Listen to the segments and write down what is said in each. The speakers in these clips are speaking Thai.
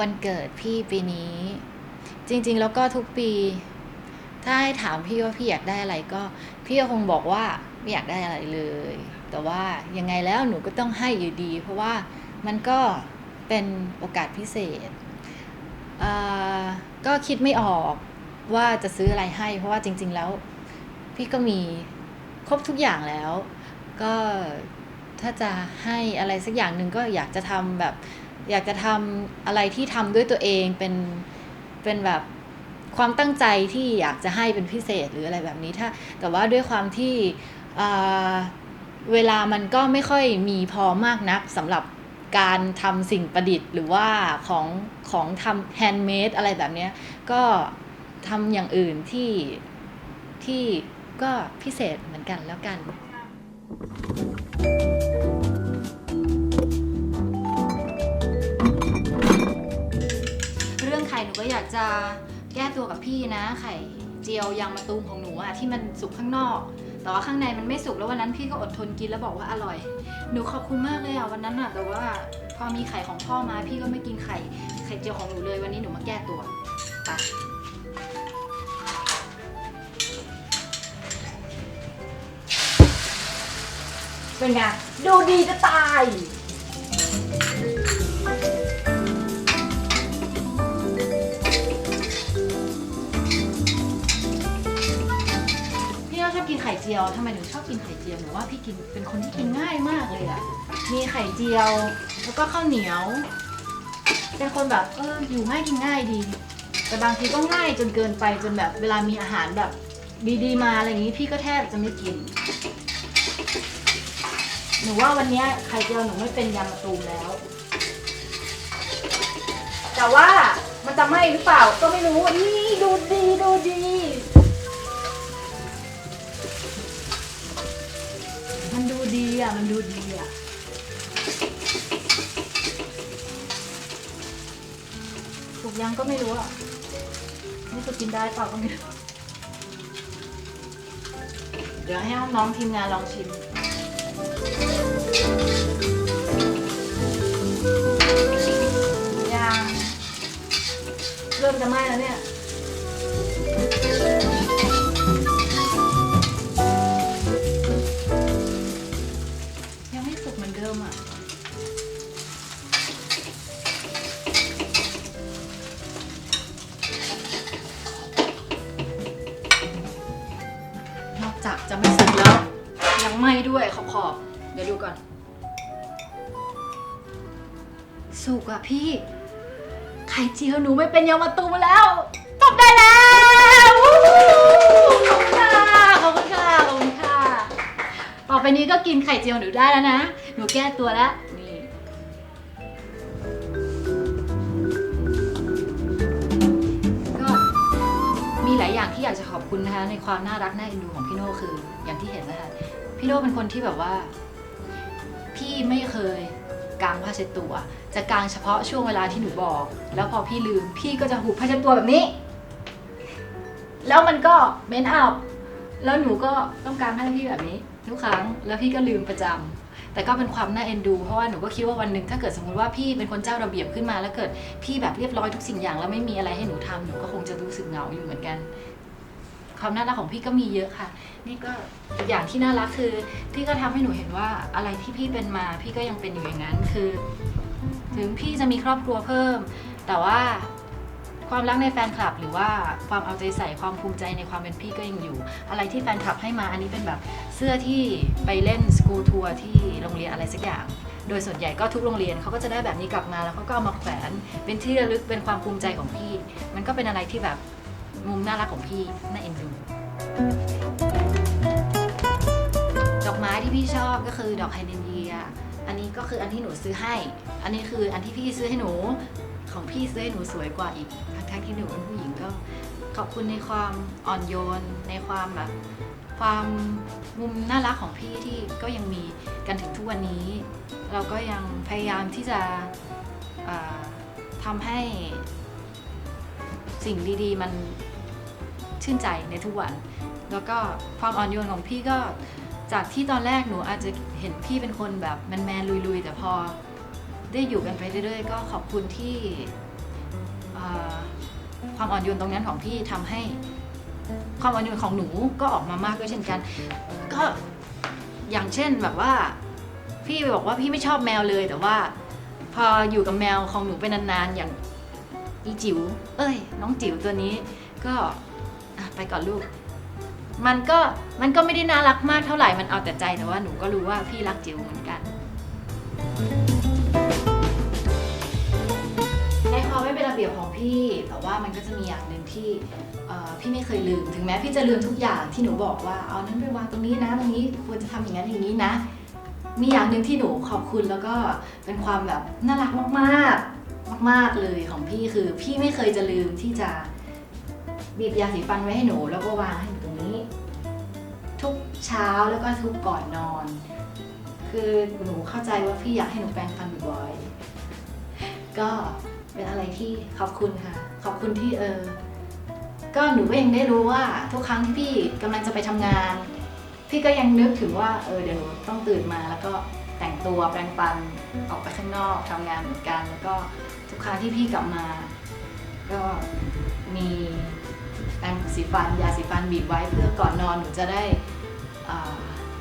วันเกิดพี่ปีนี้ จริง ๆ แล้วก็ทุกปี ถ้าให้ถามพี่ว่าพี่อยากได้อะไรก็ พี่ก็คงบอกว่าไม่อยากได้อะไรเลย แต่ว่ายังไงแล้วหนูก็ต้องให้อยู่ดี เพราะว่ามันก็เป็นโอกาสพิเศษก็คิดไม่ออกว่าจะซื้ออะไรให้ เพราะว่าจริง ๆ แล้ว พี่ก็มีครบทุกอย่างแล้ว ก็ถ้าจะให้อะไรสักอย่างหนึ่งก็อยากจะทำแบบ อยากจะทำอะไรที่ทำด้วยตัวเองเป็นเป็นแบบความตั้งใจที่อยากจะให้เป็นพิเศษหรืออะไรแบบนี้ถ้า แต่ว่าด้วยความที่เวลามันก็ไม่ค่อยมีพอมากนักสำหรับการทำสิ่งประดิษฐ์ หรือว่าของของทำแฮนด์เมดอะไรแบบนี้ก็ทำอย่างอื่นที่ที่ก็พิเศษเหมือนกันแล้วกัน หนูก็อยากจะแก้ตัวกับพี่นะ ไข่เจียวยางมะตูมของหนูอะที่มันสุกข้างนอก แต่ว่าข้างในมันไม่สุกแล้ววันนั้นพี่ก็อดทนกินแล้วบอกว่าอร่อย หนูขอบคุณมากเลยอะวันนั้นอะแต่ว่าพอมีไข่ของพ่อมาพี่ก็ไม่กินไข่ไข่เจียวของหนูเลยวันนี้หนูมาแก้ตัวไปเป็นไงดูดีจะตาย ยวทำไมหนูชอบกินไข่เจียวหนูว่าพี่กินเป็นคนที่กินง่ายมากเลยอะมีไข่เจียว แล้วก็ข้าวเหนียว เป็นคนแบบเอออยู่ง่ายกินง่ายดี แต่บางทีก็ง่ายจนเกินไปจนแบบเวลามีอาหารแบบดีๆมาอะไรอย่างนี้พี่ก็แทบจะไม่กิน หนูว่าวันนี้ไข่เจียวหนูไม่เป็นยำมะตูมแล้ว แต่ว่ามันจะไหมหรือเปล่าก็ไม่รู้นี่ดูดีดูดี อะ มันดูดีอะถูกยังก็ไม่รู้อะนี่คือกินได้เปล่าก็ไม่รู้ เดี๋ยวให้น้องๆทีมงานลองชิมยังเริ่มจะไหม้แล้วเนี่ย อะพี่ ไข่เจียวหนูไม่เป็นยามาตูมแล้วจบได้แล้ววู้ขอบคุณค่ะขอบคุณค่ะขอบคุณค่ะ ต่อไปนี้ก็กินไข่เจียวหนูได้แล้วนะ หนูแก้ตัวแล้วนี่ก็มีหลายอย่างที่อยากจะขอบคุณนะคะในความน่ารักน่าเอ็นดูของพี่โน่คือ อย่างที่เห็นนะคะพี่โน่เป็นคนที่แบบว่า พี่ไม่เคยกางผ้าเช็ดตัว จะกางเฉพาะช่วงเวลาที่หนูบอก แล้วพอพี่ลืมพี่ก็จะหุบผ้าเช็ดตัวแบบนี้ แล้วมันก็เมนอัพแล้วหนูก็ต้องการให้พี่แบบนี้ทุกครั้งแล้วพี่ก็ลืมประจำแต่ก็เป็นความน่าเอ็นดู เพราะว่าหนูก็คิดว่าวันหนึ่งถ้าเกิดสมมติว่าพี่เป็นคนเจ้าระเบียบขึ้นมาแล้วเกิดพี่แบบเรียบร้อยทุกสิ่งอย่างแล้วไม่มีอะไรให้หนูทำหนูก็คงจะรู้สึกเหงาอยู่เหมือนกัน ความน่ารักของพี่ก็มีเยอะค่ะ นี่ก็อีกอย่างที่น่ารักคือ พี่ก็ทำให้หนูเห็นว่าอะไรที่พี่เป็นมา พี่ก็ยังเป็นอยู่อย่างนั้นคือ ถึงพี่จะมีครอบครัวเพิ่ม แต่ว่าความรักในแฟนคลับ หรือว่าความเอาใจใส่ความภูมิใจในความเป็นพี่ก็ยังอยู่ อะไรที่แฟนคลับให้มาอันนี้เป็นแบบเสื้อที่ไปเล่นสกูทัวร์ที่โรงเรียนอะไรสักอย่าง โดยส่วนใหญ่ก็ทุกโรงเรียนเขาก็จะได้แบบนี้กลับมาแล้วเขาก็เอามาแขวนเป็นที่ระลึกเป็นความภูมิใจของพี่ มันก็เป็นอะไรที่แบบมุมน่ารักของพี่น่าเอ็นดูดอกไม้ที่พี่ชอบก็คือดอกไฮเดรนเอันนี้ก็คืออันที่หนูซื้อให้ อันนี้คืออันที่พี่ซื้อให้หนู ของพี่ซื้อให้หนูสวยกว่าอีก ทั้งที่หนูเป็นผู้หญิงก็ขอบคุณในความอ่อนโยน ในความแบบความมุมน่ารักของพี่ที่ก็ยังมีกันถึงทุกวันนี้ เราก็ยังพยายามที่จะอ่าทำให้สิ่งดีๆ มันชื่นใจในทุกวัน แล้วก็ความอ่อนโยนของพี่ก็ จากที่ตอนแรกหนูอาจจะเห็นพี่เป็นคนแบบแมนๆลุยๆ แต่พอได้อยู่กันไปเรื่อยๆ ก็ขอบคุณที่ความอ่อนโยนตรงนั้นของพี่ทำให้ความอ่อนโยนของหนูก็ออกมามากด้วยเช่นกัน ก็อย่างเช่นแบบว่า พี่บอกว่าพี่ไม่ชอบแมวเลยแต่ว่า พออยู่กับแมวของหนูไปนานๆอย่างอีจิ๋วเอ้ย น้องจิ๋วตัวนี้ก็ไปก่อนลูก มันก็มันก็ไม่ได้น่ารักมากเท่าไหร่มันเอาแต่ใจแต่ว่าหนูก็รู้ว่าพี่รักจิ๋วเหมือนกันในความไม่เป็นระเบียบของพี่ แต่ว่ามันก็จะมีอย่างหนึ่งที่พี่ไม่เคยลืม ถึงแม้พี่จะลืมทุกอย่างที่หนูบอกว่าเอานั้นไปวางตรงนี้นะตรงนี้ควรจะทำอย่างนั้นอย่างนี้นะ มีอย่างหนึ่งที่หนูขอบคุณแล้วก็เป็นความแบบน่ารักมากๆ มากๆเลยของพี่คือ พี่ไม่เคยจะลืมที่จะบีบยาสีฟันไว้ให้หนูแล้วก็วางให้ห นี้ ทุกเช้าแล้วก็ทุกก่อนนอน คือหนูเข้าใจว่าพี่อยากให้หนูแปรงฟันบ่อยๆก็เป็นอะไรที่ขอบคุณค่ะ ขอบคุณที่เออ ก็หนูก็ยังได้รู้ว่าทุกครั้งที่พี่กำลังจะไปทำงาน พี่ก็ยังนึกถึงว่าเออเดี๋ยวหนูต้องตื่นมาแล้วก็แต่งตัวแปรงฟันออกไปข้างนอกทำงานเหมือนกัน แล้วก็ทุกครั้งที่พี่กลับมา ก็มี แปรงสีฟันยาสีฟันบีบไว้เพื่อก่อนนอนหนูจะได้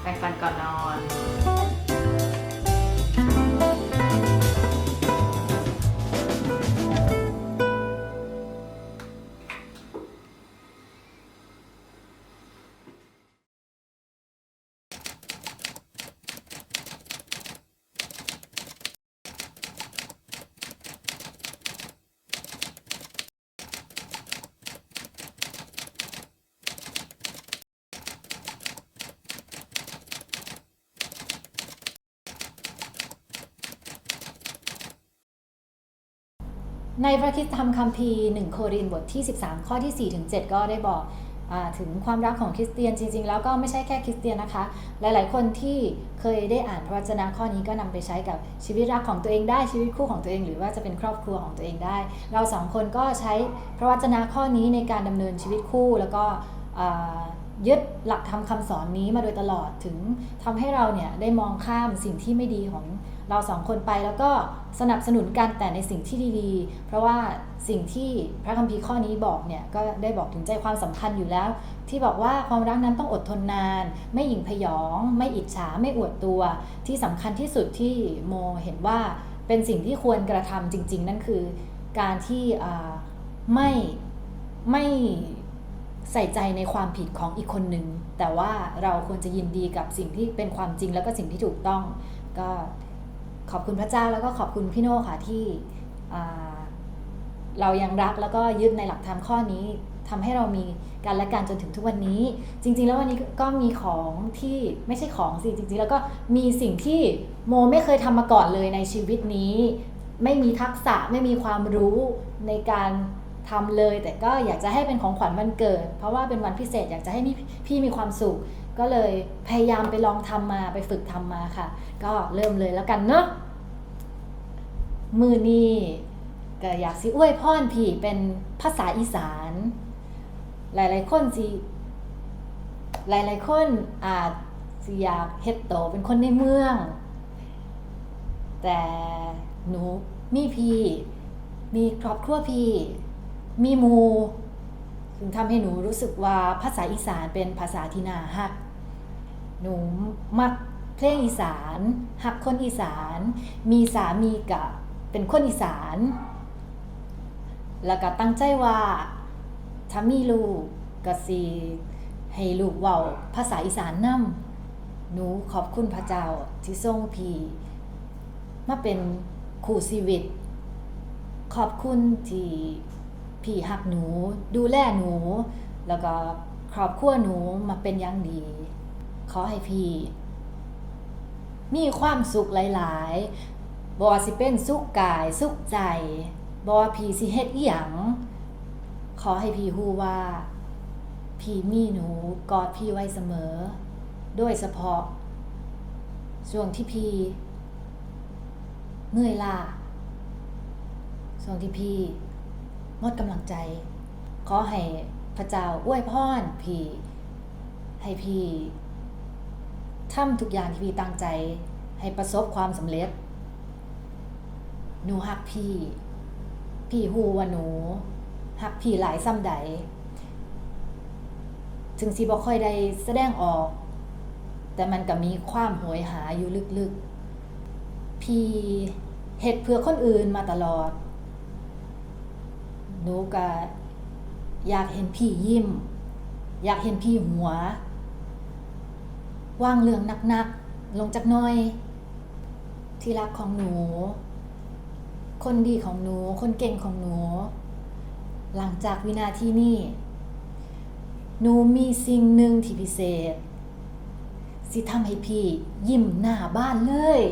แปรงฟันก่อนนอน ในพระคิดธรรมคัมภีร์1โครินธ์บทที่ 13 ข้อที่ 4 ถึง 7 ก็ได้บอกอถึงความรักของคริสเตียนจริง ๆ แล้วก็ไม่ใช่แค่คริสเตียนนะคะ หลายๆ คนที่เคยได้อ่านพระวจนะข้อนี้ก็นำไปใช้กับชีวิตรักของตัวเองได้ชีวิตคู่ของตัวเอง หรือว่าจะเป็นครอบครัวของตัวเองได้ เราสองคนก็ใช้พระวจนะข้อนี้ในการดำเนินชีวิตคู่แล้วก็ยึดหลักธรรมคำสอนนี้มาโดยตลอดถึงทำให้เราเนี่ยได้มองข้ามสิ่งที่ไม่ดีของ เราสองคนไปแล้วก็สนับสนุนกันแต่ในสิ่งที่ดีๆ เพราะว่าสิ่งที่พระคัมภีร์ข้อนี้บอกเนี่ยก็ได้บอกถึงใจความสำคัญอยู่แล้ว ที่บอกว่าความรักนั้นต้องอดทนนาน ไม่หยิ่งพยอง ไม่อิจฉาไม่อวดตัว ที่สำคัญที่สุดที่โมเห็นว่าเป็นสิ่งที่ควรกระทำจริง ๆ นั่นคือ การที่ไม่ไม่ใส่ใจในความผิดของอีกคนหนึ่งแต่ว่าเราควรจะยินดีกับสิ่งที่เป็นความจริงแล้วก็สิ่งที่ถูกต้องก็ ขอบคุณพระเจ้าแล้วก็ขอบคุณพี่โน่ค่ะที่เรายังรักแล้วก็ยึดในหลักธรรมข้อนี้ทำให้เรามีการและกันจนถึงทุกวันนี้ จริง ๆ แล้ววันนี้ก็มีของที่ไม่ใช่ของสิจริง ๆ แล้วก็มีสิ่งที่โมไม่เคยทำมาก่อนเลยในชีวิตนี้ ไม่มีทักษะไม่มีความรู้ในการทำเลย แต่ก็อยากจะให้เป็นของขวัญวันเกิด เพราะว่าเป็นวันพิเศษอยากจะให้พี่พี่มีความสุข ก็เลยพยายามไปลองทำมาไปฝึกทำมาค่ะ ก็เริ่มเลยแล้วกันเนาะมือนี้ก็อยากสิอวยพรพี่เป็นภาษาอีสาน หลายๆคนสิหลายๆคนอาจสิอยากเฮ็ดโตเป็นคนในเมือง แต่หนูมีพี่ มีครอบครัวพี่ มีมูถึงทำให้หนูรู้สึกว่าภาษาอีสานเป็นภาษาที่น่าฮัก หนูมักเพลงอีสานหักคนอีสาน มีสามีกะเป็นคนอีสาน แล้วก็ตั้งใจว่าถ้ามีลูกก็สิให้ลูกเว้าภาษาอีสานนำหนูขอบคุณพระเจ้าที่ทรงพี่มาเป็นคู่ชีวิต ขอบคุณที่พี่หักหนู ดูแลหนู แล้วก็ครอบครัวหนูมาเป็นอย่างดี ให้พี่มีความสุขหลายๆบ่ว่าสิเป็นสุขกายสุขใจบ่ว่าพี่สิเฮ็ดอีหยังขอให้พี่ฮู้ว่า พี่มีหนูกอดพี่ไว้เสมอ โดยเฉพาะช่วงที่พี่เมื่อยล้าช่วงที่พี่หมดกำลังใจ ขอให้พระเจ้าอวยพรพี่ ให้พี่ ทำทุกอย่างที่พี่ตั้งใจให้ประสบความสำเร็จ หนูฮักพี่ พี่ฮูว่าหนูหักพี่หลายซ้ำใด ถึงสิบ่ค่อยได้แสดงออก แต่มันก็มีความโหยหาอยู่ลึกๆ พี่เฮ็ดเพื่อคนอื่นมาตลอด หนูก็อยากเห็นพี่ยิ้ม อยากเห็นพี่หัว ว่างเรื่องหนักๆลงจากน้อย ที่รักของหนู คนดีของหนู คนเก่งของหนู หลังจากวินาทีนี้หนูมีสิ่งหนึ่งที่พิเศษ สิทำให้พี่ยิ้มหน้าบ้านเลย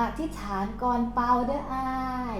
อธิษฐานก่อนเป่าเด้ออาย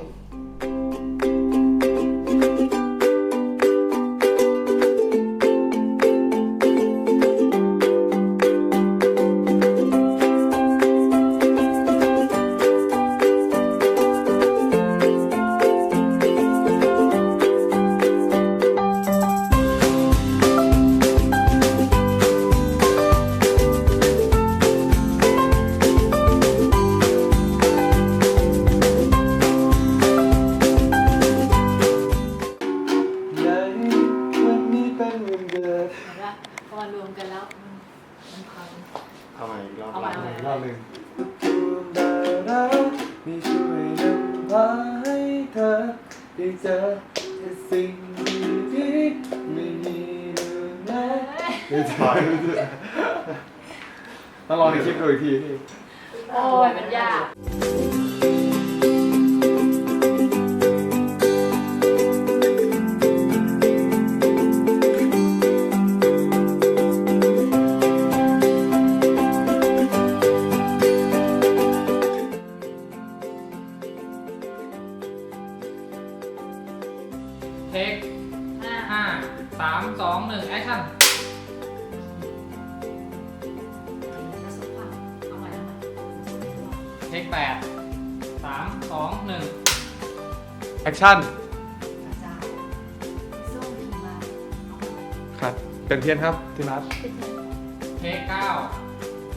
ดูอีกทีนี่ โอ้ยมันยาก เทคแปดสามสองหนึ่งแอคชั่นอาจารย์ส้มพิมพ์มาเอาใหม่ครับเป็นเทียนครับที่นัดเทคเก้า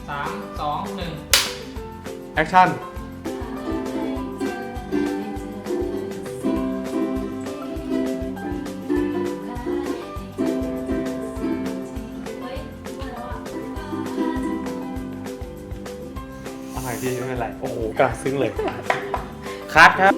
สามสองหนึ่งแอคชั่น เป็นไร โอ้โหกระซึ้งเลย คัดครับ